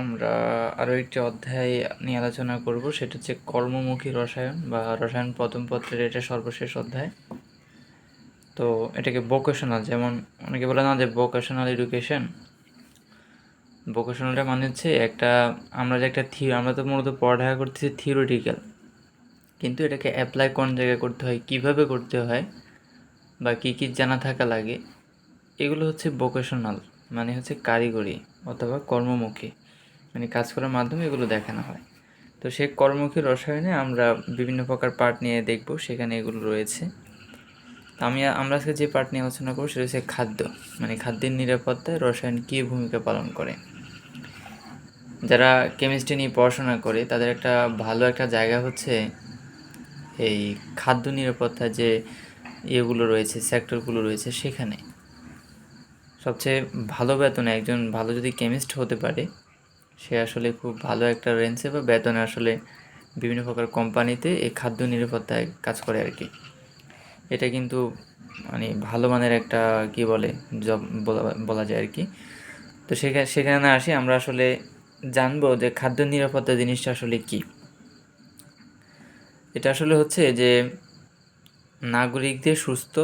আমরা আরও একটি অধ্যায় নিয়ে আলোচনা করব, সেটা হচ্ছে কর্মমুখী রসায়ন বা রসায়ন প্রথম পত্রের এটা সর্বশেষ অধ্যায়। তো এটাকে ভোকেশনাল যেমন অনেকে বলে না যে ভোকেশনাল এডুকেশন ভোকেশনালটা মানে হচ্ছে একটা, আমরা যে একটা থিও আমরা তো মূলত পড়ালেখা করতেছি থিওরিটিক্যাল কিন্তু এটাকে অ্যাপ্লাই কোন জায়গায় করতে হয়, কীভাবে করতে হয়, বা কী কী জানা থাকা লাগে, এগুলো হচ্ছে ভোকেশনাল মানে হচ্ছে কারিগরি অথবা কর্মমুখী। মানে কাজ করার মাধ্যমে এগুলো দেখানো হয়। তো সে কর্মমুখী রসায়নে আমরা বিভিন্ন প্রকার পার্ট নিয়ে দেখব, সেখানে এগুলো রয়েছে। তো আমি, আমরা আজকে যে পার্ট নিয়ে আলোচনা করব সেটা হচ্ছে খাদ্য মানে খাদ্যের নিরাপত্তায় রসায়ন কী ভূমিকা পালন করে। যারা কেমিস্ট্রি নিয়ে পড়াশোনা করে, তাদের একটা ভালো একটা জায়গা হচ্ছে এই খাদ্য নিরাপত্তা যে ইয়েগুলো রয়েছে, সেক্টরগুলো রয়েছে সেখানে। সবচেয়ে ভালো বেতনে একজন ভালো যদি কেমিস্ট হতে পারে সে আসলে খুব ভালো একটা রেঞ্জে বা বেতনে আসলে বিভিন্ন প্রকার কোম্পানিতে এই খাদ্য নিরাপত্তায় কাজ করে আর কি। এটা কিন্তু মানে ভালো মানের একটা কি বলে জব বলা যায় আর কি। তো সেখানে সেখানে আসি আমরা আসলে জানব যে খাদ্য নিরাপত্তা জিনিসটা আসলে কি। এটা আসলে হচ্ছে যে নাগরিকদের সুস্থ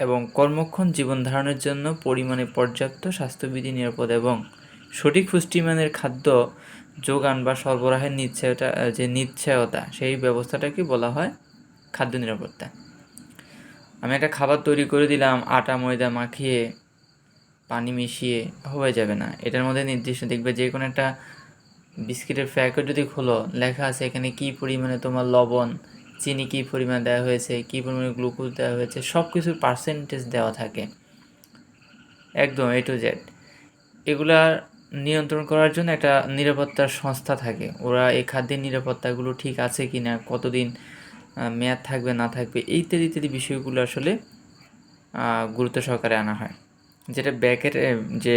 এবং কর্মক্ষণ জীবন ধারণের জন্য পরিমাণে পর্যাপ্ত স্বাস্থ্যবিধি নিরাপদ এবং সঠিক পুষ্টিমানের খাদ্য যোগান বা সরবরাহের নিশ্চয়তা যে নিশ্চয়তা সেই ব্যবস্থাটাকে বলা হয় খাদ্য নিরাপত্তা। আমি একটা খাবার তৈরি করে দিলাম, আটা, ময়দা মাখিয়ে, পানি মিশিয়ে, হয়ে যাবে না। এটার মধ্যে নির্দিষ্ট দেখবে যে কোনো একটা বিস্কিটের প্যাকেট যদি খোলো, লেখা আছে এখানে কী পরিমাণে তোমার লবণ, চিনি কী পরিমাণ দেওয়া হয়েছে, কী পরিমাণে গ্লুকোজ দেওয়া হয়েছে সব কিছুর পার্সেন্টেজ দেওয়া থাকে। একদম এ টু জেড এগুলা নিয়ন্ত্রণ করার জন্য একটা নিরাপত্তার সংস্থা থাকে। ওরা এই খাদ্যের নিরাপত্তাগুলো ঠিক আছে কি না কতদিন মেয়াদ থাকবে, না থাকবে, ইত্যাদি ইত্যাদি বিষয়গুলো আসলে গুরুত্ব সহকারে আনা হয়। যেটা ব্যাকের যে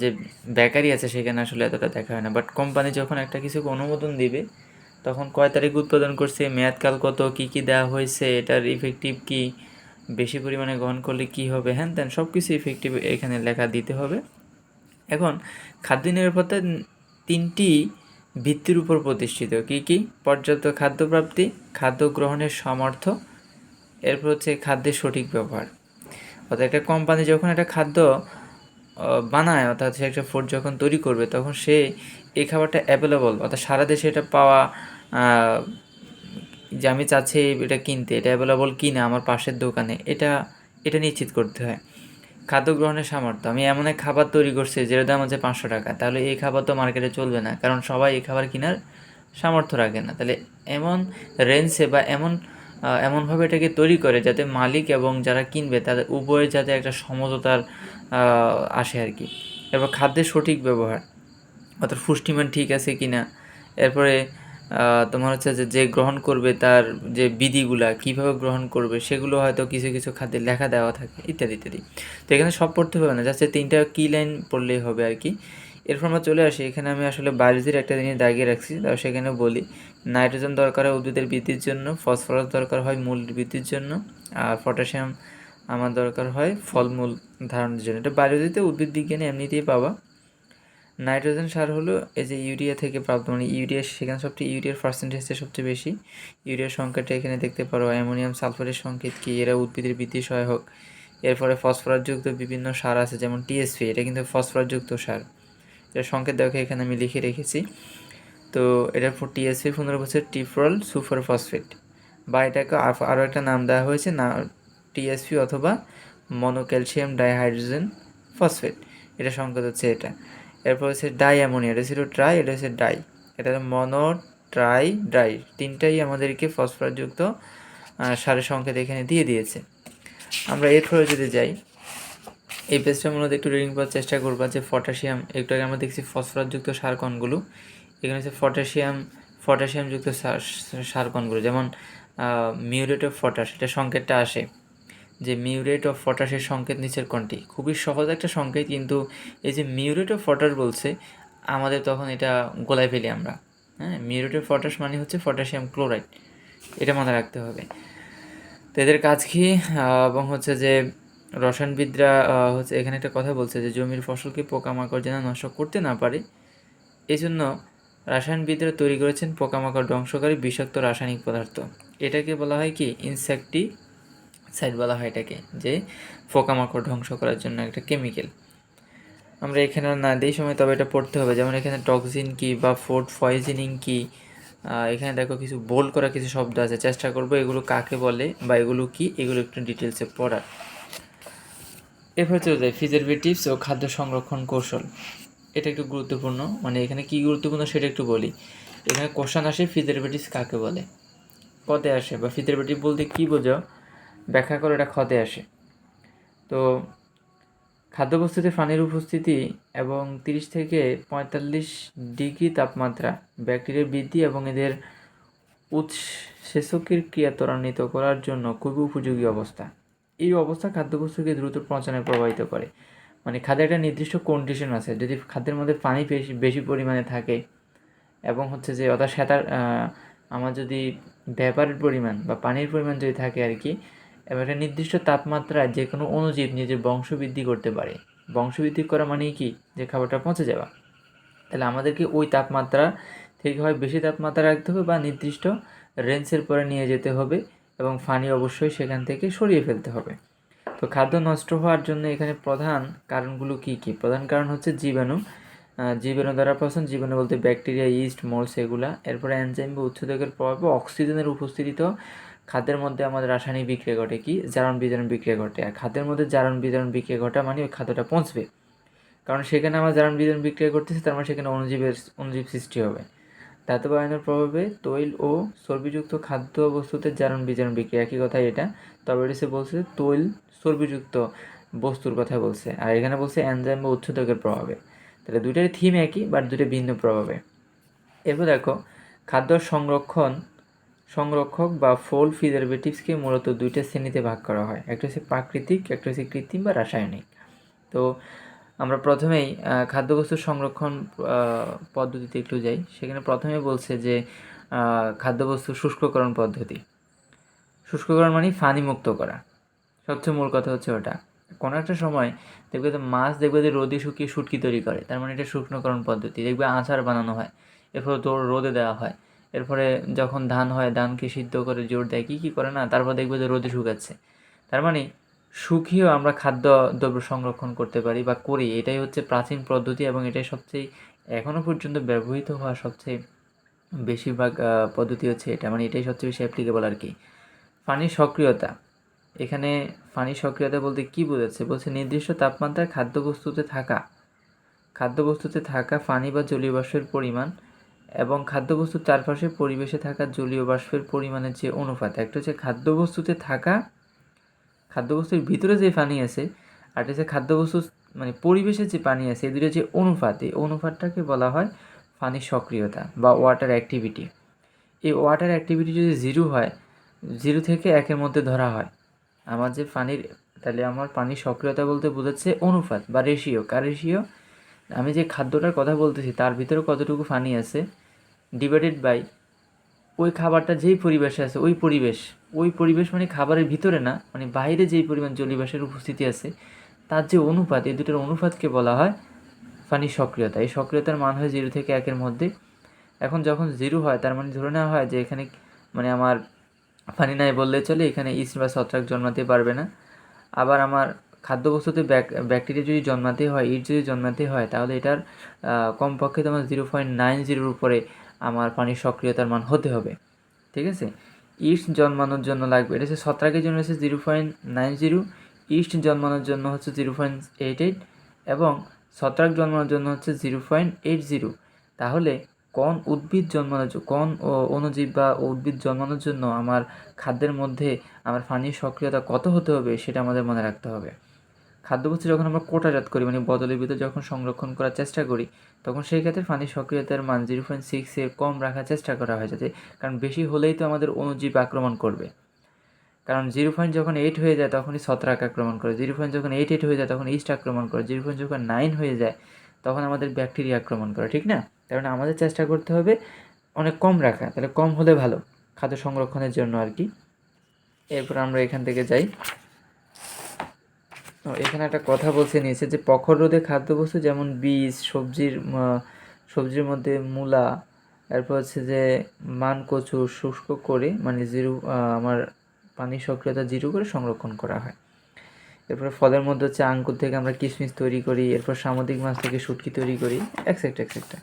যে বেকারি আছে সেখানে আসলে এতটা দেখা হয় না। বাট কোম্পানি যখন একটা কিছুকে অনুমোদন দিবে, তখন কয় তারিখ উৎপাদন করছে, মেয়াদকাল কত, কি কি দেওয়া হয়েছে, এটার ইফেক্টিভ কি, বেশি পরিমাণে গ্রহণ করলে কি হবে, হ্যান ত্যান সব কিছু ইফেক্টিভ এখানে লেখা দিতে হবে। এখন খাদ্য নিরাপত্তা তিনটি ভিত্তির উপর প্রতিষ্ঠিত। কি কি? পর্যাপ্ত খাদ্যপ্রাপ্তি, খাদ্য গ্রহণের সামর্থ্য, এরপর হচ্ছে খাদ্যের সঠিক ব্যবহার। অর্থাৎ একটা কোম্পানি যখন একটা খাদ্য বানায়, অর্থাৎ সে একটা ফুড যখন তৈরি করবে, তখন সে এই খাবারটা অ্যাভেলেবল অর্থাৎ সারা দেশে এটা পাওয়া যে আমি চাচ্ছি এটা কিনতে, এটা অ্যাভেলেবল কিনা আমার পাশের দোকানে, এটা এটা নিশ্চিত করতে হয়। খাদ্য গ্রহণের সামর্থ্য। আমি এমন এক খাবার তৈরি করছি যেটা দাম হচ্ছে পাঁচশো টাকা। তাহলে এই খাবার তো মার্কেটে চলবে না, কারণ সবাই এই খাবার কেনার সামর্থ্য রাখে না। তাহলে এমন রেঞ্জে বা এমন এমনভাবে এটাকে তৈরি করে যাতে মালিক এবং যারা কিনবে তাদের উভয়ের যাতে একটা সমঝোতার আসে আর কি। এরপর খাদ্যের সঠিক ব্যবহার, অর্থাৎ পুষ্টিমান ঠিক আছে কি না এরপরে তোমার হচ্ছে যে যে গ্রহণ করবে তার যে বিধিগুলা, কীভাবে গ্রহণ করবে, সেগুলো হয়তো কিছু কিছু খাদ্যে লেখা দেওয়া থাকে, ইত্যাদি ইত্যাদি। তো এখানে সব পড়তে হবে না, জাস্ট তিনটা কি লাইন পড়লেই হবে আর কি। এরপর আমরা চলে আসি, এখানে আমি আসলে বায়োলজির একটা জিনিস দাগিয়ে রাখছি তাও সেখানে বলি নাইট্রোজেন দরকার হয় উদ্ভিদের বৃদ্ধির জন্য ফসফরাস দরকার হয় মূল বৃদ্ধির জন্য, আর পটাশিয়াম আমার দরকার হয় ফলমূল ধারণের জন্য। এটা বায়োলজিতে উদ্ভিদ বিজ্ঞানে এমনিতেই পাবা নাইট্রোজেন সার হলো এই যে ইউরিয়া থেকে প্রাপ্ত মানে ইউরিয়া, সেখানে সবচেয়ে ইউরিয়ার পার্সেন্টেজটা সবচেয়ে বেশি। ইউরিয়ার সংখ্যাটা এখানে দেখতে পারো, অ্যামোনিয়াম, সালফারের সংকেত কি, এরা উদ্ভিদের বৃদ্ধি সহায়ক। এরপরে ফসফরাসযুক্ত বিভিন্ন সার আছে, যেমন টিএসপি এটা কিন্তু ফসফরাসযুক্ত সার। এটা সংকেত দেখো, এখানে আমি লিখে রেখেছি। তো এটার পর টিএসপি পনেরো বছর টিফ্রল সুপার ফসফেট বা এটাকে আরও একটা নাম দেওয়া হয়েছে, না টিএসপি অথবা মনোক্যালসিয়াম ডাইহাইড্রোজেন ফসফেট এটা সংকেত হচ্ছে এটা। এরপর হচ্ছে ডাই অ্যামোনিয়া এটা ছিল ট্রাই এটা হচ্ছে ডাই এটা মনো ট্রাই ড্রাই তিনটাই আমাদেরকে ফসফরাসযুক্ত সারের সংকেত এখানে দিয়ে দিয়েছে। আমরা এরপরে যদি যাই, এই পেজটা মূলত একটু রিডিং করার চেষ্টা করব যে পটাশিয়াম একটু আগে আমরা দেখছি ফসফরাসযুক্ত সার কণগুলো, এখানে হচ্ছে পটাশিয়াম পটাশিয়ামযুক্ত সার কণগুলো, যেমন মিউরেট অফ পটাশ এটা সংকেতটা আসে। যে মিউরেট অফ পটাশের সংকেত নিচের কোনটি খুবই সহজ একটা সংকেত, কিন্তু এই যে মিউরেট অফ পটাশ বলছে, আমাদের তখন এটা গোলায় ফেলি আমরা। হ্যাঁ মিউরেট অফ পটাশ মানে হচ্ছে পটাশিয়াম ক্লোরাইড। এটা মাথায় রাখতে হবে। তো এদের কাজ কি? এবং হচ্ছে যে রসায়নবিদরা হচ্ছে এখানে একটা কথা বলছে যে জমির ফসলকে পোকামাকড় যেন নষ্ট করতে না পারে। এই জন্য রাসায়নবিদরা তৈরি করেছেন পোকামাকড় ধ্বংসকারী বিষাক্ত রাসায়নিক পদার্থ। এটাকে বলা হয় কি? ইনসেক্টি সাইড বলা হয় এটাকে, যে পোকামাকড় ধ্বংস করার জন্য একটা কেমিক্যাল আমরা এখানে না দিই সময়, তবে এটা পড়তে হবে। যেমন এখানে টক্সিন কি বা ফুড পয়জনিং কি এখানে দেখো কিছু বোল্ড করা কিছু শব্দ আছে। চেষ্টা করব এগুলো কাকে বলে বা এগুলো কি, এগুলো একটু ডিটেলসে পড়ার। এরপর চলে যায় প্রিজারভেটিভস ও খাদ্য সংরক্ষণ কৌশল। এটা একটু গুরুত্বপূর্ণ। মানে এখানে কি গুরুত্বপূর্ণ সেটা একটু বলি। এখানে কোশ্চান আসে প্রিজারভেটিভস কাকে বলে? কতে আসে, বা প্রিজারভেটিভ বলতে কি বোঝো ব্যাখ্যা করে এটা ক্ষতে আসে। তো খাদ্যবস্তুতে পানির উপস্থিতি এবং তিরিশ থেকে পঁয়তাল্লিশ ডিগ্রি তাপমাত্রা ব্যাকটেরিয়ার বৃদ্ধি এবং এদের উৎসেচকের ক্রিয়া ত্বরান্বিত করার জন্য খুবই উপযোগী অবস্থা। এই অবস্থা খাদ্যবস্তুকে দ্রুত পচনে প্রভাবিত করে। মানে খাদ্যের একটা নির্দিষ্ট কন্ডিশন আছে। যদি খাদ্যের মধ্যে পানি বেশি বেশি পরিমাণে থাকে এবং হচ্ছে যে অর্থাৎ সেতার আমার যদি ব্যাপারের পরিমাণ বা পানির পরিমাণ যদি থাকে আর কি এবং একটা নির্দিষ্ট তাপমাত্রায় যে কোনো অণুজীব নিজের বংশবৃদ্ধি করতে পারে। বংশবৃদ্ধি করা মানেই কি? যে খাবারটা পচে যাওয়া। তাহলে আমাদেরকে ওই তাপমাত্রা থেকে হয় বেশি তাপমাত্রা রাখতে হবে বা নির্দিষ্ট রেঞ্জের পরে নিয়ে যেতে হবে এবং ফানি অবশ্যই সেখান থেকে সরিয়ে ফেলতে হবে। তো খাদ্য নষ্ট হওয়ার জন্য এখানে প্রধান কারণগুলো কি কি? প্রধান কারণ হচ্ছে জীবাণু। জীবাণু দ্বারা পছন্দ জীবাণু বলতে ব্যাকটেরিয়া, ইস্ট, মোলস, এগুলা। এরপরে এনজাইম বা উৎসেচকের প্রভাবে অক্সিজেনের উপস্থিতিতেও খাদ্যের মধ্যে আমাদের রাসায়নিক বিক্রিয়া ঘটে কি? জারণ বিজারণ বিক্রিয়া ঘটে। আর খাদ্যের মধ্যে জারণ বিজারণ বিক্রিয়া ঘটা মানে ওই খাদ্যটা পৌঁছবে। কারণ সেখানে আমার জারণ বিজারণ বিক্রিয়া করতেছে তার মানে সেখানে অণুজীবের অণুজীব সৃষ্টি হবে। ধাতব আয়নের প্রভাবে তৈল ও চর্বিযুক্ত খাদ্য বস্তুতে জারণ বিজারণ বিক্রিয়া, একই কথাই এটা। তবে এটা বলছে তৈল চর্বিযুক্ত বস্তুর কথা বলছে। আর এখানে বলছে এনজাইম বা উচ্ছেদকের প্রভাবে। তাহলে দুইটারই থিম একই বাট দুটো ভিন্ন প্রভাবে। এরপর দেখো, খাদ্য সংরক্ষণ সংরক্ষক বা ফোল প্রিজারভেটিভসকে মূলত দুইটা শ্রেণীতে ভাগ করা হয়। একটা হচ্ছে প্রাকৃতিক একটা হচ্ছে কৃত্রিম বা রাসায়নিক। তো আমরা প্রথমেই আহ, খাদ্যবস্তুর সংরক্ষণ পদ্ধতিতে একটু যাই। সেখানে প্রথমে বলছে যে খাদ্যবস্তু শুষ্ককরণ পদ্ধতি। শুষ্ককরণ মানে পানি মুক্ত করা। সবচেয়ে মূল কথা হচ্ছে ওটা। কোনো একটা সময় দেখবে যে মাছ দেখবে যে রোদে শুকিয়ে শুটকি তৈরি করে। তার মানে এটা শুকনোকরণ পদ্ধতি। দেখবে আচার বানানো হয়। এরপর তোর রোদে দেওয়া হয়। এরপরে যখন ধান হয়, ধানকে সিদ্ধ করে জোর দেয়, কী কী করে না? তারপর দেখবে যে রোদে শুকাচ্ছে। তার মানে শুকিয়েও আমরা খাদ্য দ্রব্য সংরক্ষণ করতে পারি বা করি। এটাই হচ্ছে প্রাচীন পদ্ধতি এবং এটাই সবচেয়ে এখনও পর্যন্ত ব্যবহৃত হওয়া সবচেয়ে বেশিরভাগ পদ্ধতি হচ্ছে এটা। মানে এটাই সবচেয়ে বেশি অ্যাপ্লিকেবল আর কি। পানির সক্রিয়তা। এখানে পানির সক্রিয়তা বলতে কি বোঝাচ্ছে? বলছে নির্দিষ্ট তাপমাত্রায় খাদ্যবস্তুতে থাকা খাদ্যবস্তুতে থাকা পানি বা জলীয় বাষ্পের পরিমাণ এবং খাদ্যবস্তুর চারপাশে পরিবেশে থাকা জলীয় বাষ্পের পরিমাণের যে অনুপাত, একটা হচ্ছে খাদ্যবস্তুতে থাকা খাদ্যবস্তুর ভিতরে যে পানি আছে, আর হচ্ছে খাদ্যবস্তু মানে পরিবেশে যে পানি আছে, এই দুটো যে অনুপাত, এই অনুপাতটাকে বলা হয় পানির সক্রিয়তা বা ওয়াটার অ্যাক্টিভিটি এই ওয়াটার অ্যাক্টিভিটি যদি জিরো হয় জিরো থেকে একের মধ্যে ধরা হয়, আমার যে পানির, তাহলে আমার পানির সক্রিয়তা বলতে বোঝাচ্ছে অনুপাত বা রেশিও কার রেশিও আমি যে খাদ্যটার কথা বলতেছি, তার ভিতরে কতটুকু পানি আছে ডিভাইডেড বাই ওই খাবারটা যেই পরিবেশে আছে, ওই পরিবেশ। ওই পরিবেশ মানে খাবারের ভিতরে না মানে বাইরে যেই পরিমাণ জলীয়বাসের উপস্থিতি আছে, তার যে অনুপাত, এই দুটোর অনুপাতকে বলা হয় পানির সক্রিয়তা। এই সক্রিয়তার মান হয় জিরো থেকে একের মধ্যে। এখন যখন জিরো হয়, তার মানে ধরে নেওয়া হয় যে এখানে মানে আমার পানি নাই বললে চলে, এখানে ইস্ট বা ছত্রাক জন্মাতে পারবে না। আবার আমার খাদ্যবস্তুতে ব্যাক ব্যাকটেরিয়া যদি জন্মাতে হয় ইট যদি জন্মাতে হয়, তাহলে এটার কমপক্ষে তোমার জিরো পয়েন্ট নাইন জিরোর উপরে আমার পানির সক্রিয়তার মান হতে হবে। ঠিক আছে? ইস্ট জন্মানোর জন্য লাগবে। এটা হচ্ছে ছত্রাকের জন্য হচ্ছে zero point nine zero yeast জন্মানোর জন্য হচ্ছে জিরো পয়েন্ট এইট এইট এবং ছত্রাক জন্মানোর জন্য হচ্ছে জিরো পয়েন্ট এইট জিরো তাহলে কোন উদ্ভিদ জন্মানোর জন্য, কোন অণুজীব বা উদ্ভিদ জন্মানোর জন্য আমার খাদ্যের মধ্যে আমার পানির সক্রিয়তা কত হতে হবে সেটা আমাদের মনে রাখতে হবে। খাদ্যবস্তু যখন আমরা কোটাজাত করি মানে বদলের ভিতরে যখন সংরক্ষণ করার চেষ্টা করি, তখন সেই ক্ষেত্রে পানির সক্রিয়তার মান জিরো পয়েন্ট সিক্সের কম রাখার চেষ্টা করা হয় যাতে, কারণ বেশি হলেই তো আমাদের অণুজীব আক্রমণ করবে। কারণ জিরো পয়েন্ট যখন এইট হয়ে যায়, তখনই ছত্রাক আক্রমণ করে। জিরো পয়েন্ট যখন এইট এইট হয়ে যায়, তখন ইস্ট আক্রমণ করে। জিরো পয়েন্ট যখন নাইন হয়ে যায়, তখন আমাদের ব্যাকটেরিয়া আক্রমণ করে, ঠিক না? কারণ আমাদের চেষ্টা করতে হবে অনেক কম রাখা, তাহলে কম হলে ভালো, খাদ্য সংরক্ষণের জন্য আর কি। এরপর আমরা এখান থেকে যাই। এখানে একটা কথা বলছে নিয়েছে যে প্রখর রোদে খাদ্যবস্তু যেমন বীজ, সবজির সবজির মধ্যে মূলা, এরপর হচ্ছে যে মান কচু, শুষ্ক করে মানে জিরো আমার পানি সক্রিয়তা জিরো করে সংরক্ষণ করা হয়। এরপরে ফলের মধ্যে হচ্ছে আঙ্কুর থেকে আমরা কিশমিশ তৈরি করি, এরপর সামুদ্রিক মাছ থেকে শুটকি তৈরি করি এক্সেট্রা এক্সেট্রা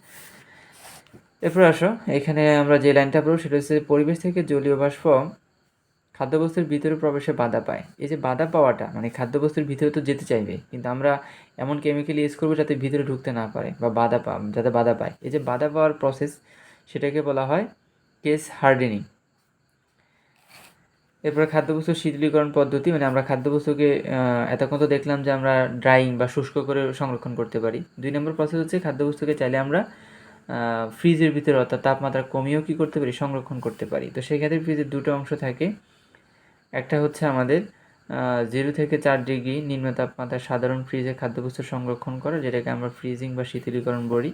এরপর আসো, এখানে আমরা যে লাইনটা পড়ব সেটা হচ্ছে পরিবেশ থেকে জলীয় বাষ্প খাদ্যবস্তুর ভিতরে প্রবেশে বাধা পায়। এই যে বাধা পাওয়াটা মানে খাদ্যবস্তুর ভিতরে তো যেতে চাইবে, কিন্তু আমরা এমন কেমিক্যাল ইউজ করব যাতে ভিতরে ঢুকতে না পারে বা বাধা পা যাতে বাধা পায়। এই যে বাধা পাওয়ার প্রসেস সেটাকে বলা হয় কেস হার্ডেনিং এরপরে খাদ্যবস্তুর শীতলীকরণ পদ্ধতি মানে আমরা খাদ্যবস্তুকে এতক্ষণ তো দেখলাম যে আমরা ড্রাইং বা শুষ্ক করে সংরক্ষণ করতে পারি। দুই নম্বর প্রসেস হচ্ছে খাদ্যবস্তুকে চাইলে আমরা ফ্রিজের ভিতরে অর্থাৎ তাপমাত্রা কমিয়েও কী করতে পারি? সংরক্ষণ করতে পারি। তো সেই ক্ষেত্রে ফ্রিজের দুটো অংশ থাকে। একটা হচ্ছে আমাদের জিরো থেকে চার ডিগ্রি নিম্ন তাপমাত্রায় সাধারণ ফ্রিজে খাদ্যবস্তু সংরক্ষণ করা, যেটাকে আমরা ফ্রিজিং বা শীতলীকরণ বলি।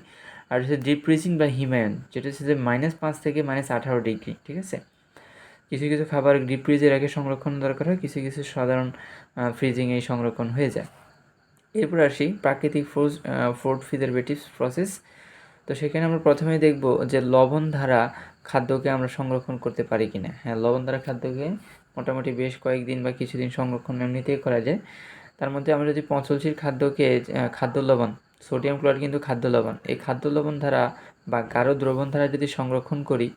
আর হচ্ছে ডিপ ফ্রিজিং বা হিমায়ন, যেটা হচ্ছে যে মাইনাস পাঁচ থেকে মাইনাস আঠারো ডিগ্রি ঠিক আছে? কিছু কিছু খাবার ডিপ ফ্রিজে রেখে সংরক্ষণ দরকার হয়, কিছু কিছু সাধারণ ফ্রিজিংয়েই সংরক্ষণ হয়ে যায়। এরপর আসি প্রাকৃতিক ফ্রোজ ফোর্ড ফিজারবেটিভ প্রসেস তো সেখানে আমরা প্রথমেই দেখব যে লবণ ধারা খাদ্যকে আমরা সংরক্ষণ করতে পারি কিনা। হ্যাঁ লবণ ধারা খাদ্যকে মোটামুটি বেশ কয়েকদিন বা কিছুদিন সংরক্ষণ এমনিতেই করা যায়। তার মধ্যে আমরা যদি পঞ্চলশীর খাদ্যকে খাদ্য লবণ, সোডিয়াম ক্লোরাইড কিন্তু খাদ্য লবণ, এই খাদ্য লবণ ধারা বা গাঢ় দ্রবণ ধারা যদি সংরক্ষণ করি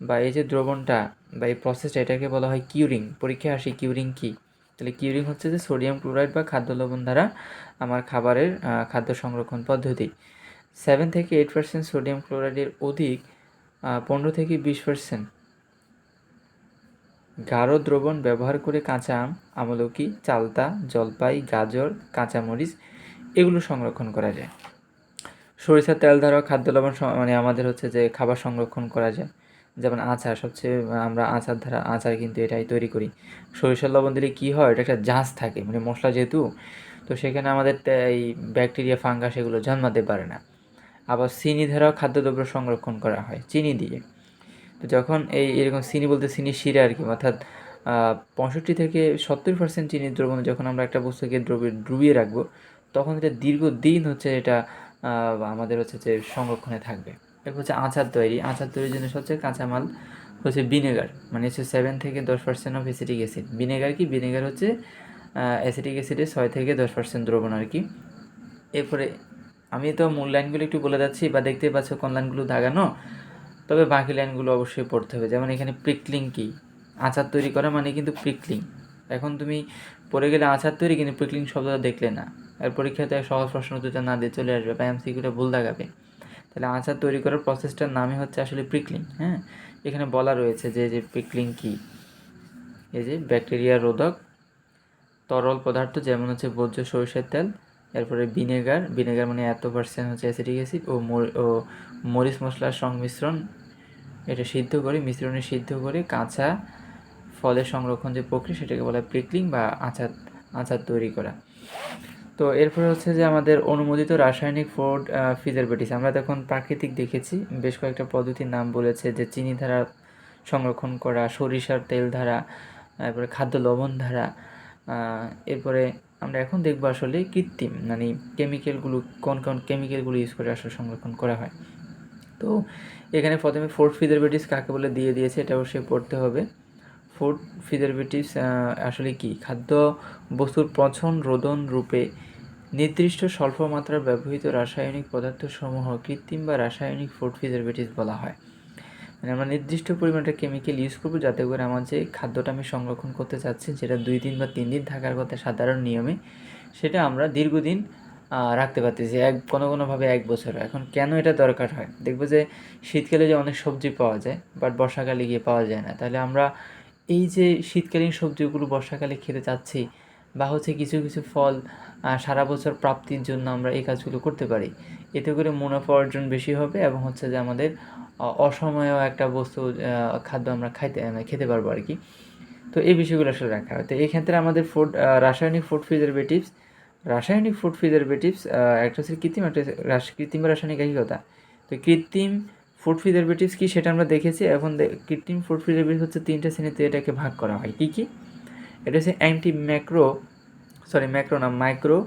বা এই যে দ্রবণটা বা এই প্রসেসটা এটাকে বলা হয় কিউরিং পরীক্ষায় আসি কিউরিং কী? তাহলে কিউরিং হচ্ছে যে সোডিয়াম ক্লোরাইড বা খাদ্য লবণ দ্বারা আমার খাবারের খাদ্য সংরক্ষণ পদ্ধতি। সেভেন থেকে এইট পার্সেন্ট সোডিয়াম ক্লোরাইডের অধিক পনেরো থেকে বিশ পার্সেন্ট গাঢ় দ্রবণ ব্যবহার করে কাঁচা আম, আমলকি, চালতা, জলপাই, গাজর, কাঁচামরিচ এগুলো সংরক্ষণ করা যায়। সরিষার তেল দ্বারাও খাদ্য লবণ মানে আমাদের হচ্ছে যে খাবার সংরক্ষণ করা যায়। যেমন আচার, সবচেয়ে আমরা আচার দ্বারা আচার কিন্তু এটাই তৈরি করি। সরিষার লবণ দিলে কী হয়? এটা একটা জাঁজ থাকে মানে মশলা যেহেতু, তো সেখানে আমাদের এই ব্যাকটেরিয়া, ফাঙ্গাস এগুলো জন্মাতে পারে না। আবার চিনি দ্বারাও খাদ্যদ্রব্য সংরক্ষণ করা হয়, চিনি দিয়ে। তো যখন এই এরকম চিনি বলতে চিনি শিরা আর কি, অর্থাৎ পঁয়ষট্টি থেকে সত্তর পার্সেন্ট চিনির দ্রবণ যখন আমরা একটা বস্তুকে দ্রব্যে ডুবিয়ে রাখব, তখন এটা দীর্ঘদিন হচ্ছে এটা আমাদের হচ্ছে যে সংরক্ষণে থাকবে। এরপর হচ্ছে আচার তৈরি। আচার তৈরির জন্য সবচেয়ে কাঁচামাল হচ্ছে ভিনেগার মানে হচ্ছে সেভেন থেকে দশ percent of acetic acid vinegar কি? ভিনেগার হচ্ছে অ্যাসিটিক অ্যাসিডের ছয় থেকে দশ পার্সেন্ট দ্রবণ আর কি। এরপরে আমি তো মূল লাইনগুলো একটু বলে যাচ্ছি, বা দেখতে পাচ্ছ কোন লাইনগুলো দাগানো। তবে বাকি লাইনগুলো অবশ্যই পড়তে হবে। যেমন এখানে প্রিকলিং কি? আচার তৈরি করা মানে কিন্তু প্রিকলিং এখন তুমি পড়ে গেলে আচার তৈরি, কিন্তু প্রিকলিং শব্দটা দেখলে না। আর পরীক্ষাতে সহজ প্রশ্ন দুটো না দিয়ে চলে আসবে, বা এমসিকিউটা ভুল দেখাবে। তাহলে আচার তৈরি করার প্রসেসটার নামই হচ্ছে আসলে প্রিকলিং হ্যাঁ? এখানে বলা রয়েছে যে যে প্রিকলিং কি? এই যে ব্যাকটেরিয়া রোধক তরল পদার্থ, যেমন হচ্ছে ভোজ্য সরিষার তেল, এরপরে ভিনেগার ভিনেগার মানে এত পার্সেন্ট হচ্ছে অ্যাসিডিক অ্যাসিড ও মরিচ মশলার সংমিশ্রণ এটা সিদ্ধ করে, মিশ্রণে সিদ্ধ করে কাঁচা ফলের সংরক্ষণ যে প্রক্রিয়া, সেটাকে বলা হয় প্রিকলিং বা আচার আচার তৈরি করা। তো এরপরে হচ্ছে যে আমাদের অনুমোদিত রাসায়নিক ফুড ফিজারবেটিস আমরা তখন প্রাকৃতিক দেখেছি। বেশ কয়েকটা পদ্ধতির নাম বলেছে যে চিনি ধারা সংরক্ষণ করা, সরিষার তেল ধারা এরপরে খাদ্য লবণ ধারা এরপরে আমরা এখন দেখব আসলে কৃত্রিম মানে কেমিক্যালগুলো কোন কোন কেমিক্যালগুলো ইউজ করে আসলে সংরক্ষণ করা হয়। তো এখানে প্রথমে ফোর্থ ফিজারবেটিস কাকে বলে দিয়ে দিয়েছে, এটা অবশ্যই পড়তে হবে। ফুড ফিজারবেটিভস আসলে কি? খাদ্য বস্তুর পচন রোদন রূপে নির্দিষ্ট স্বল্প মাত্রার ব্যবহৃত রাসায়নিক পদার্থসমূহ কৃত্রিম বা রাসায়নিক ফুড ফিজারবেটিভস বলা হয়। মানে আমরা নির্দিষ্ট পরিমাণটা কেমিক্যাল ইউজ করব যাতে করে আমার যে খাদ্যটা আমি সংরক্ষণ করতে চাচ্ছি যেটা দুই দিন বা তিন দিন থাকার কথা সাধারণ নিয়মে, সেটা আমরা দীর্ঘদিন রাখতে পারতেছি এক, কোনো কোনোভাবে এক বছর। এখন কেন এটা দরকার হয়? দেখব যে শীতকালে যে অনেক সবজি পাওয়া যায় বাট বর্ষাকালে গিয়ে পাওয়া যায় না। তাহলে আমরা এই যে শীতকালীন সবজিগুলো বর্ষাকালে খেতে চাচ্ছি, বা হচ্ছে কিছু কিছু ফল সারা বছর প্রাপ্তির জন্য আমরা এই কাজগুলো করতে পারি, এতে করে মুনাফা অর্জন বেশি হবে এবং হচ্ছে যে আমাদের অসময়েও একটা বস্তু খাদ্য আমরা খাইতে খেতে পারব আর কি। তো এই বিষয়গুলো আসলে রাখা হয়। তো এই ক্ষেত্রে আমাদের ফুড রাসায়নিক ফুড প্রিজারভেটিভস রাসায়নিক ফুড প্রিজারভেটিভস একটা হচ্ছে কৃত্রিম, একটা কৃত্রিম রাসায়নিক একই কথা তো কৃত্রিম ফুড প্রিজারভেটিভস কী সেটা আমরা দেখেছি, এখন কৃত্রিম ফুড প্রিজারভেটিভস হচ্ছে তিনটা শ্রেণীতে এটাকে ভাগ করা হয়। কী কী? এটা হচ্ছে অ্যান্টি ম্যাক্রো সরি ম্যাক্রো না মাইক্রো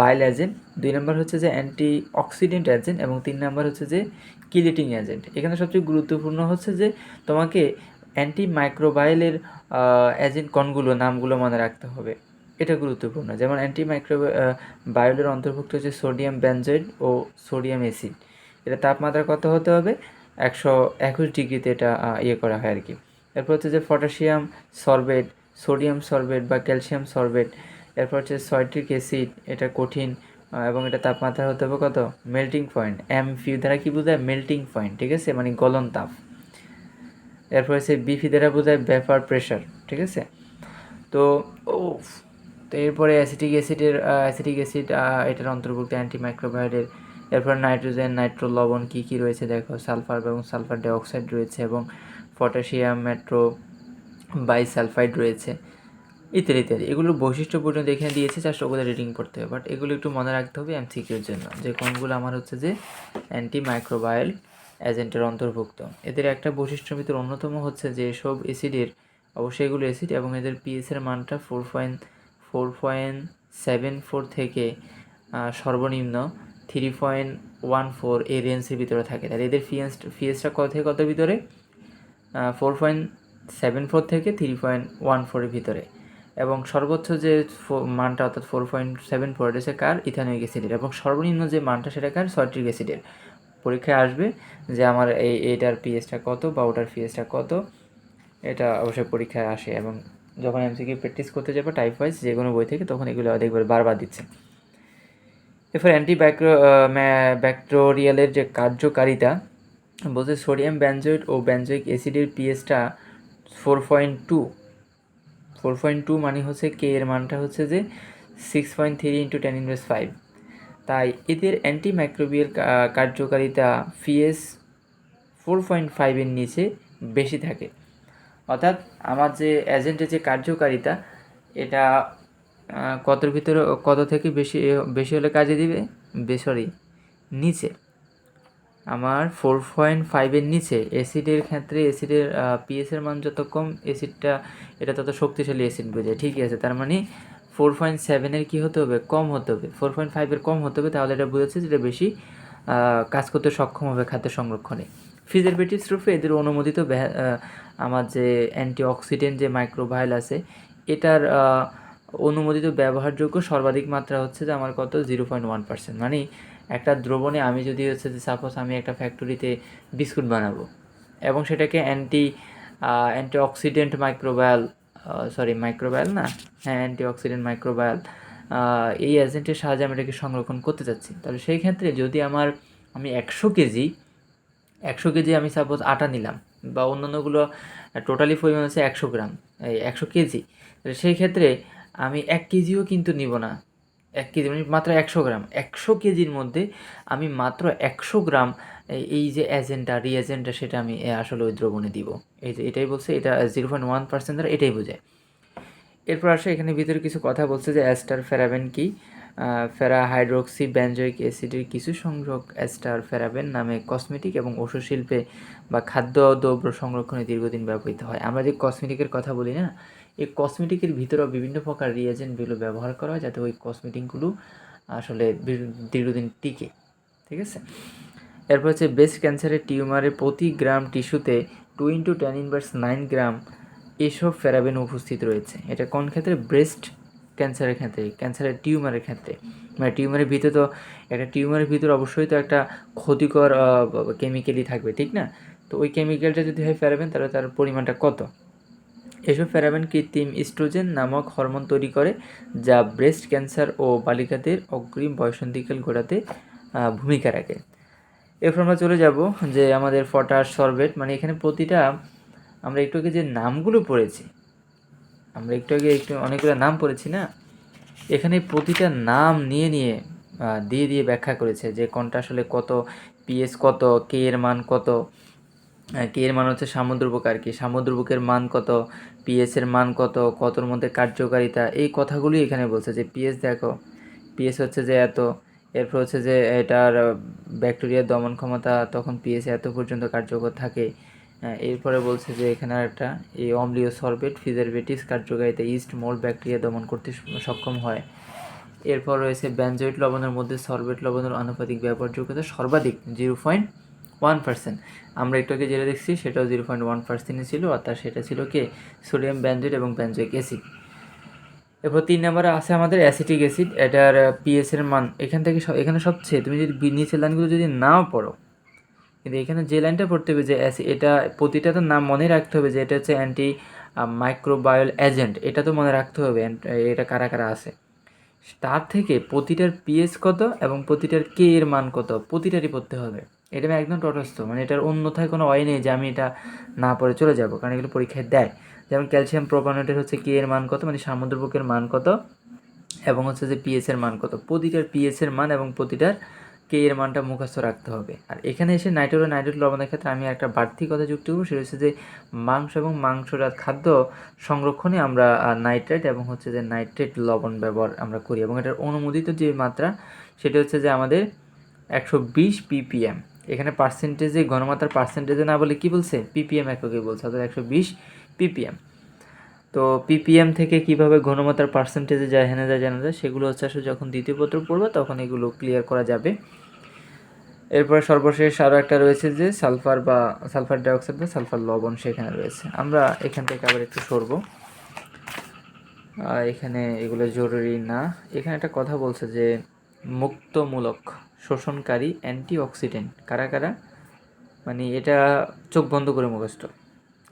বাইল এজেন্ট দুই নম্বর হচ্ছে যে অ্যান্টি অক্সিডেন্ট এজেন্ট এবং তিন নম্বর হচ্ছে যে কিলেটিং এজেন্ট এখানে সবচেয়ে গুরুত্বপূর্ণ হচ্ছে যে তোমাকে অ্যান্টি মাইক্রোবাইলের এজেন্ট কনগুলো, নামগুলো মনে রাখতে হবে। এটা গুরুত্বপূর্ণ। যেমন অ্যান্টি মাইক্রো বায়োলের অন্তর্ভুক্ত হচ্ছে সোডিয়াম ব্যানজয়েড ও সোডিয়াম অ্যাসিড এটা তাপমাত্রা কত হতে হবে? একশো একুশ ডিগ্রিতে এটা ইয়ে করা হয় আর কি এরপর হচ্ছে যে পটাশিয়াম সরবেট সোডিয়াম সরবেট বা ক্যালসিয়াম সরবেট এরপর হচ্ছে সয়ট্রিক অ্যাসিড, এটা কঠিন এবং এটা তাপমাত্রা হতে হবে কত? মেল্টিং পয়েন্ট এম ফিউ দ্বারা কি বোঝায়? মেল্টিং পয়েন্ট ঠিক আছে? মানে গলন তাপ। এরপর হচ্ছে বিফি দ্বারা বোঝায় ব্যাপার প্রেশার ঠিক আছে? তো ও তো এরপরে অ্যাসিটিক অ্যাসিডের অ্যাসিটিক অ্যাসিড এটার অন্তর্ভুক্ত অ্যান্টিমাইক্রোবায়োডের এরপর নাইট্রোজেন নাইট্রো লবণ কী কী রয়েছে দেখো? সালফার এবং সালফার ডাইঅক্সাইড রয়েছে এবং পটাশিয়াম মেট্রো বাইসালফাইড রয়েছে। ইত্যাদি ইত্যাদি। এগুলোর বৈশিষ্ট্য পর্যন্ত এখানে দিয়েছে জাস্ট ওগুলো রিডিং করতে হবে। বাট এগুলো একটু মনে রাখতে হবে এমসিকিউর জন্য, যে কোনগুলো আমার হচ্ছে যে অ্যান্টি মাইক্রোবায়াল এজেন্টের অন্তর্ভুক্ত। এদের একটা বৈশিষ্ট্যের ভিতর অন্যতম হচ্ছে যে সব অ্যাসিডের অবশ্যই এগুলো অ্যাসিড এবং এদের পিএসের মানটা four point four point seven four থেকে সর্বনিম্ন থ্রি পয়েন্ট ওয়ান ফোর এই রেঞ্জের ভিতরে থাকে। তাহলে এদের ফিএস ফিএসটা কত থেকে কত ভিতরে? ফোর পয়েন্ট সেভেন ফোর থেকে থ্রি পয়েন্ট ওয়ান ফোরের ভিতরে। এবং সর্বোচ্চ যে মানটা অর্থাৎ ফোর পয়েন্ট সেভেন ফোর হচ্ছে কার? ইথানোয়িক অ্যাসিডের এবং সর্বনিম্ন যে মানটা সেটা কার? সয়ট্রিক অ্যাসিডের পরীক্ষায় আসবে যে আমার এই এইটার পিএসটা কত বা ওটার পিএসটা কত। এটা অবশ্যই পরীক্ষায় আসে এবং যখন এমসিকিউ প্র্যাকটিস করতে যাবে টাইপ ওয়াইজ যে কোনো বই থেকে, তখন এগুলো দেখবে বারবার দিচ্ছে। এরপর অ্যান্টি ব্যাকটেরিয়ালের যে কার্যকারিতা, বলছে সোডিয়াম ব্যানজয়েড ও ব্যানজয়িক অ্যাসিডের পিএসটা four point two four point two মানে হচ্ছে কে এর মানটা হচ্ছে যে six point three into ten inverse five তাই এদের অ্যান্টি মাইক্রোবিয়াল কার্যকারিতা পিএস ফোর পয়েন্ট ফাইভের নিচে বেশি থাকে। অর্থাৎ আমার যে এজেন্টের যে কার্যকারিতা, এটা কতর ভিতরে, কত থেকে বেশি বেশি হলে কাজে দিবে? সরি নিচে। আমার ফোর পয়েন্ট ফাইভের নিচে অ্যাসিডের ক্ষেত্রে অ্যাসিডের পিএসের মান যত কম অ্যাসিডটা এটা তত শক্তিশালী অ্যাসিড বোঝায়। ঠিকই আছে, তার মানে ফোর পয়েন্ট সেভেনের কী হতে হবে? কম হতে হবে। ফোর পয়েন্ট ফাইভের কম হতে হবে, তাহলে এটা বোঝাচ্ছে যেটা বেশি কাজ করতে সক্ষম হবে খাদ্য সংরক্ষণে। ফিজারবেটিভস রূপে এদের অনুমোদিত আমার যে অ্যান্টিঅক্সিডেন্ট যে মাইক্রোভাইল আছে, এটার অনুমোদিত ব্যবহারযোগ্য সর্বাধিক মাত্রা হচ্ছে যে আমার কত? জিরো পয়েন্ট ওয়ান পার্সেন্ট মানে একটা দ্রবণে আমি যদি হচ্ছে যে সাপোজ আমি একটা ফ্যাক্টরিতে বিস্কুট বানাবো এবং সেটাকে anti antioxidant microbial sorry microbial না হ্যাঁ অ্যান্টিঅক্সিডেন্ট মাইক্রোবায়াল এই এজেন্টের সাহায্যে আমি এটাকে সংরক্ষণ করতে চাচ্ছি। তাহলে সেই ক্ষেত্রে যদি আমার, আমি একশো কেজি একশো কেজি আমি সাপোজ আটা নিলাম বা অন্যান্যগুলো টোটালি পরিমাণ হচ্ছে একশো গ্রাম, এই একশো কেজি। তাহলে সেই ক্ষেত্রে আমি এক কেজিও কিন্তু নিব না। এক কেজি মানে মাত্র একশো গ্রাম। একশো কেজির মধ্যে আমি মাত্র একশো গ্রাম এই- যে এজেন্টটা, রিএজেন্টটা সেটা আমি আসলে ওই দ্রবণে দিব। এই যে এটাই বলছে, এটা জিরো পয়েন্ট ওয়ান পার্সেন্ট দ্বারা এটাই বোঝায়। এরপর আসে এখানে ভিতরে কিছু কথা বলছে যে অ্যাস্টার ফেরাবেন কি? ফেরা হাইড্রোক্সি ব্যানজয়িক অ্যাসিডের কিছু সংযোগ অ্যাস্টার ফেরাবেন নামে কসমেটিক এবং ওষুধ শিল্পে বা খাদ্য দ্রব্য সংরক্ষণে দীর্ঘদিন ব্যবহৃত হয়। আমরা যে কসমেটিকের কথা বলি না, এই কসমেটিকের ভিতরেও বিভিন্ন প্রকার রিয়েজেন্টগুলো ব্যবহার করা হয় যাতে ওই কসমেটিকগুলো আসলে দীর্ঘদিন টিকে, ঠিক আছে? এরপর হচ্ছে ব্রেস্ট ক্যান্সারের টিউমারে প্রতি gram টিস্যুতে two into ten inverse nine gram এসব ফেরাবেন উপস্থিত রয়েছে। এটা কোন ক্ষেত্রে? ব্রেস্ট ক্যান্সারের ক্ষেত্রে, ক্যান্সারের টিউমারের ক্ষেত্রে। মানে টিউমারের ভিতরে তো, একটা টিউমারের ভিতরে অবশ্যই তো একটা ক্ষতিকর কেমিক্যালই থাকবে, ঠিক না? তো ওই কেমিক্যালটা যদি হয় ফেরাবেন তাহলে তার পরিমাণটা কত? এসব ফেরাবেন কৃত্রিম ইস্ট্রোজেন নামক হরমোন তৈরি করে, যা ব্রেস্ট ক্যান্সার ও বালিকাদের অগ্রিম বয়সন্ধিকাল ঘোরাতে ভূমিকা রাখে। এরপর আমরা চলে যাব যে আমাদের ফটাস সরবেট মানে এখানে প্রতিটা, আমরা একটু আগে যে নামগুলো পড়েছি আমরা একটু আগে একটু অনেকগুলো নাম পড়েছি না? এখানে প্রতিটা নাম নিয়ে নিয়ে দিয়ে দিয়ে ব্যাখ্যা করেছে যে কোনটা আসলে কত, পিএস কত, কে এর মান কত কে এর মান হচ্ছে সামুদ্রবুক আর কি? সামুদ্রবুকের মান কত, পিএস এর মান কত, কতর মধ্যে কার্যকারিতা? এই কথাগুলি এখানে বলছে যে পিএস দেখো, পিএস হচ্ছে যে এত, এরপর হচ্ছে যে এটার ব্যাকটেরিয়ার দমন ক্ষমতা, তখন পিএস এত পর্যন্ত কার্যকর থাকে। এরপরে বলছে যে এখানে একটা, এই অম্লীয় সরবেট, ফিজারবেটিস, কার্যকারিতা, ইস্ট মোল্ড ব্যাকটেরিয়া দমন করতে সক্ষম হয়। এরপর রয়েছে ব্যানজয়েট লবণের মধ্যে সরবেট লবণের আনুপাতিক ব্যবহারযোগ্যতা সর্বাধিক জিরো পয়েন্ট ওয়ান পার্সেন্ট। আমরা একটু আগে যেটা দেখছি সেটাও জিরো পয়েন্ট ওয়ান পার্সেন্টই ছিল অর্থাৎ সেটা ছিল কে? সোডিয়াম ব্যানজয়েট এবং ব্যানজয়িক অ্যাসিড। এরপর তিন নম্বরে আছে আমাদের অ্যাসিটিক অ্যাসিড, এটার পিএস এর মান। এখান থেকে সব- এখানে সবচেয়ে, তুমি যদি নিচের লাইনগুলো যদি নাও পড়ো কিন্তু এখানে যে লাইনটা পড়তে হবে যে এটা প্রতিটা তো নাম মনে রাখতে হবে যে এটা হচ্ছে অ্যান্টি মাইক্রোবায়োল এজেন্ট এটা তো মনে রাখতে হবে এটা কারা কারা আছে। তার থেকে প্রতিটার পিএস কত এবং প্রতিটার কে এর মান কত, প্রতিটারই পড়তে হবে। এটা আমি একদম তটস্থ মানে এটার অন্যথায় কোনো ওয়াই নেই যে আমি এটা না পড়ে চলে যাব, কারণ এগুলো পরীক্ষায় দেয়। যেমন ক্যালসিয়াম প্রোপানেটের হচ্ছে কে এর মান কত মানে সামুদ্রবুকের মান কত, এবং হচ্ছে যে পিএস এর মান কত। প্রতিটার পিএস এর মান এবং প্রতিটার কে এর মানটা মুখস্থ রাখতে হবে। আর এখানে এসে নাইট্রো নাইট্রেট লবণের ক্ষেত্রে আমি একটা বাড়তি কথা যুক্ত করব সেটা হচ্ছে যে মাংস এবং মাংসজাত খাদ্য সংরক্ষণে আমরা নাইট্রেট এবং হচ্ছে যে নাইট্রেট লবণ ব্যবহার আমরা করি এবং এটার অনুমোদিত যে মাত্রা, সেটা হচ্ছে যে আমাদের একশো বিশ পিপিএম এখানে পার্সেন্টেজে ঘনমাত্রার পার্সেন্টেজে না বলে কী বলছে? পিপিএম এককে বলছে, অর্থাৎ একশো বিশ পিপিএম তো পিপিএম থেকে কীভাবে ঘনমাত্রার পার্সেন্টেজে যায়, হেনে যায়, জানা যায়, সেগুলো হচ্ছে আসলে যখন দ্বিতীয় পত্র পড়বে, তখন এগুলো ক্লিয়ার করা যাবে। এরপরে সর্বশেষ আরও একটা রয়েছে যে সালফার বা সালফার ডাইঅক্সাইড বা সালফার লবণ সেখানে রয়েছে। আমরা এখান থেকে আবার একটু সরবো। এখানে এগুলো জরুরি না। এখানে একটা কথা বলছে যে মুক্তমূলক শোষণকারী অ্যান্টিঅক্সিডেন্ট কারা কারা? মানে এটা চোখ বন্ধ করে মুখস্থ।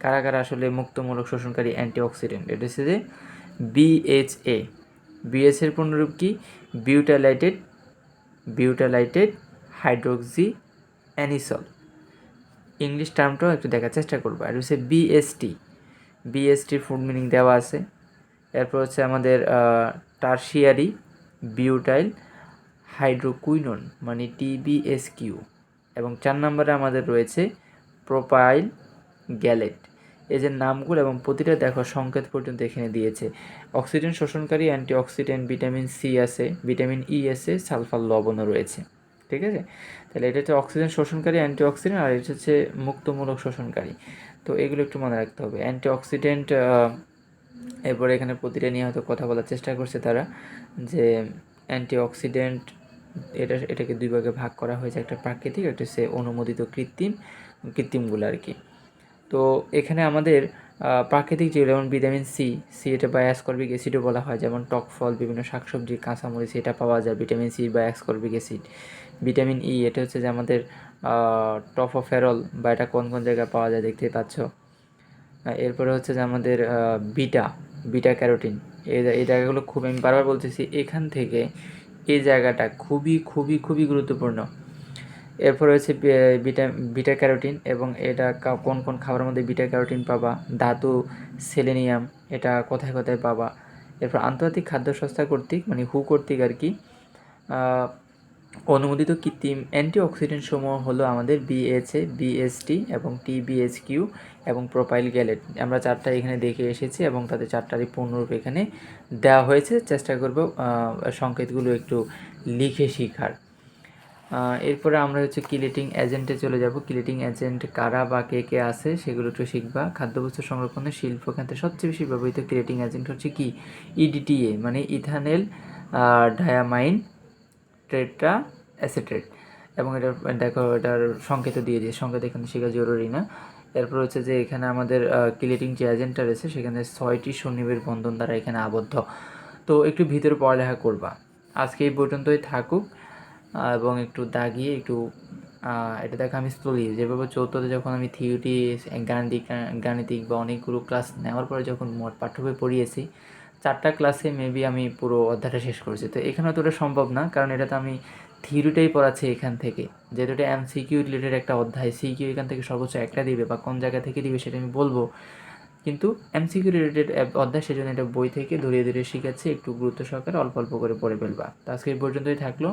কারা কারা আসলে মুক্তমূলক শোষণকারী অ্যান্টিঅক্সিডেন্ট? এটা হচ্ছে যে বিএইচএ বিএস এর পূর্ণরূপ কি? Butylated butylated hydroxy anisole English টার্মটাও একটু দেখার চেষ্টা করব। আর হচ্ছে বিএসটি বিএসটির ফুড মিনিং দেওয়া আছে। এরপর হচ্ছে আমাদের টার্সিয়ারি বিউটাইল হাইড্রোকুইনন মানে টিবিএসকিউ এবং চার নম্বরে আমাদের রয়েছে প্রোপাইল গ্যালেট এই যে নামগুলো এবং প্রতিটা দেখো সংকেত পর্যন্ত এখানে দিয়েছে। অক্সিজেন শোষণকারী অ্যান্টিঅক্সিডেন্ট ভিটামিন সি আছে ভিটামিন ই আছে সালফার লবণও রয়েছে। ঠিক আছে? তাহলে এটা হচ্ছে অক্সিজেন শোষণকারী অ্যান্টিঅক্সিডেন্ট আর এটা হচ্ছে মুক্তমূলক শোষণকারী। তো এগুলো একটু মনে রাখতে হবে। অ্যান্টিঅক্সিডেন্ট এরপরে এখানে প্রতিটা নিয়ে হয়তো কথা বলার চেষ্টা করছে তারা, যে অ্যান্টিঅক্সিডেন্ট এটা, এটাকে দুই ভাগে ভাগ করা হয়েছে। একটা প্রাকৃতিক, একটা হচ্ছে অনুমোদিত কৃত্রিম, কৃত্রিমগুলো আর কি। তো এখানে আমাদের প্রাকৃতিক যেগুলো যেমন ভিটামিন সি সি এটা বা অ্যাসকর্বিক অ্যাসিডও বলা হয়, যেমন টক ফল, বিভিন্ন শাকসবজি, কাঁচামরিচ, এটা পাওয়া যায় ভিটামিন সি বা অ্যাসকর্বিক অ্যাসিড ভিটামিন ই এটা হচ্ছে যে আমাদের টফোফেরল বা এটা কোন কোন জায়গায় পাওয়া যায় দেখতেই পাচ্ছ। এরপরে হচ্ছে যে আমাদের বিটা বিটা ক্যারোটিন। এই এই জায়গাগুলো খুব, আমি বারবার বলতেছি, এখান থেকে এই জায়গাটা খুবই খুবই খুবই গুরুত্বপূর্ণ। এরপর রয়েছে বিটা বিটা ক্যারোটিন এবং এটা কোন কোন খাবারের মধ্যে বিটা ক্যারোটিন পাবা? ধাতু, সেলেনিয়াম, এটা কোথায় কোথায় পাবা? এরপর আন্তর্জাতিক খাদ্য সংস্থা কর্তৃক মানে হু কর্তৃক আর কি অনুমোদিত কৃত্রিম অ্যান্টিঅক্সিডেন্ট সমূহ হলো আমাদের বিএচএ বিএসটি এবং টিবিএসকিউ এবং প্রোপাইল গ্যালেট। আমরা চারটা এখানে দেখে এসেছি এবং তাদের চারটারই পূর্ণরূপ এখানে দেওয়া হয়েছে। চেষ্টা করব সংকেতগুলো একটু লিখে শেখার। এরপরে আমরা হচ্ছে কিলেটিং এজেন্টে চলে যাব। কিলেটিং এজেন্ট কারা বা কে কে আছে সেগুলো একটু শিখবা। খাদ্যবস্তু সংরক্ষণের শিল্প ক্ষেত্রে সবচেয়ে বেশি ব্যবহৃত কিলেটিং এজেন্ট হচ্ছে কি? ইডিটিএ মানে ইথানেল ডায়ামাইন ট্রেট্রা অ্যাসেট্রেট এবং এটা, দেখো, এটার সংকেত দিয়ে দিয়ে সংকেত এখানে শেখা জরুরি না। এরপর হচ্ছে যে এখানে আমাদের কিলেটিং যে এজেন্টটা রয়েছে, সেখানে ছয়টি শনিবের বন্ধন দ্বারা এখানে আবদ্ধ। তো একটু ভিতরে পড়ালেখা করবা। আজকে এই পর্যন্তই থাকুক। এবং একটু দাগিয়ে একটু এটা দেখো আমি স্লোলি যেভাবে চৌদ্দতে যখন আমি থিওরি গাণিতিক গাণিতিক বা অনেকগুলো ক্লাস নেওয়ার পরে যখন মোট পাঠ্য বই পড়িয়েছি, চারটা ক্লাসে মেবি আমি পুরো অধ্যায়টা শেষ করেছি। তো এখানে তো ওটা সম্ভব না, কারণ এটা তো আমি থিওরিটাই পড়াচ্ছি এখান থেকে। যেহেতু এটা এম সিকিউ রিলেটেড একটা অধ্যায় সিকিউ এখান থেকে সর্বোচ্চ একটা দিবে বা কোন জায়গা থেকে দিবে সেটা আমি বলব। কিন্তু এমসিকিউ রিলেটেড অধ্যায় সেজন্য এটা বই থেকে ধরিয়ে ধরিয়ে শিখাচ্ছি একটু গুরুত্ব সহকারে অল্প অল্প করে পড়ে ফেলবা। তো আজকে এই পর্যন্তই থাকল।